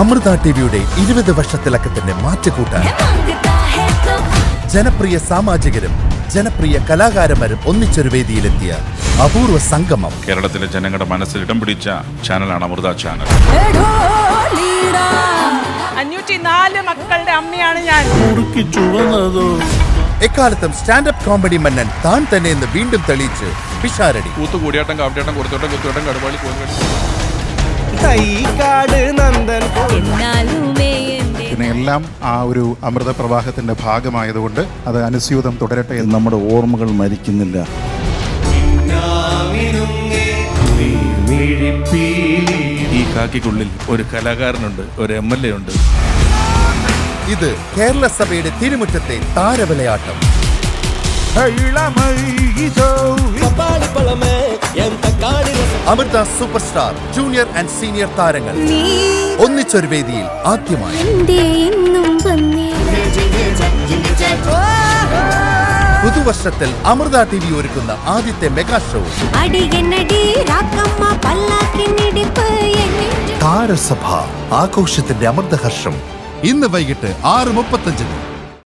അമൃത ടിവിയുടെ ഇരുപത് വർഷത്തിലക്കത്തിന്റെ മാറ്റുകൂട്ടാൻ. ജനപ്രിയ സാമാജികരും ജനപ്രിയ കലാകാരന്മാരും ഒന്നിച്ചൊരു വേദിയിലെത്തിയ അപൂർവ സംഗമം. കേരളത്തിലെ ജനങ്ങളുടെ മനസ്സിൽ ഇടം പിടിച്ച ചാനലാണ് അമൃത ചാനൽ. മക്കളുടെ അമ്മയാണ് ഞാൻ. എക്കാലത്തും സ്റ്റാൻഡപ്പ് കോമഡി മന്നൻ താൻ തന്നെ എന്ന് വീണ്ടും തെളിയിച്ച് പിഷാരടി. കൂത്തുകൂടിയാട്ടം കാവട്ടിയാട്ടം കൊടുത്തോട്ടം കുത്തോട്ടം കടുപാളി കോലുകടി തൈ കാട് എല്ലാം ആ ഒരു അമൃത പ്രവാഹത്തിന്റെ ഭാഗമായതുകൊണ്ട് അത് അനുസ്യൂതം തുടരട്ടെ എന്ന് നമ്മുടെ ഓർമ്മകൾ മരിക്കുന്നില്ല. ഈ കാക്കിക്കുള്ളിൽ ഒരു കലാകാരനുണ്ട് ഒരു എം എൽ എ ഉണ്ട്. ഇത് കേരള സഭയുടെ തിരുമുറ്റത്തെ താരവിളയാട്ടം. Amrita super star junior and senior താരങ്ങൾ. ഒന്നിച്ചൊരു വേദിയിൽ ആദ്യമായി. പുതുവർഷത്തിൽ അമൃത ടി വി ഒരുക്കുന്ന ആദ്യത്തെ മെഗാ ഷോ. താരസഭ ആഘോഷത്തിന്റെ അമൃതഹർഷം. ഇന്ന് വൈകിട്ട് ആറ് മുപ്പത്തഞ്ചിന്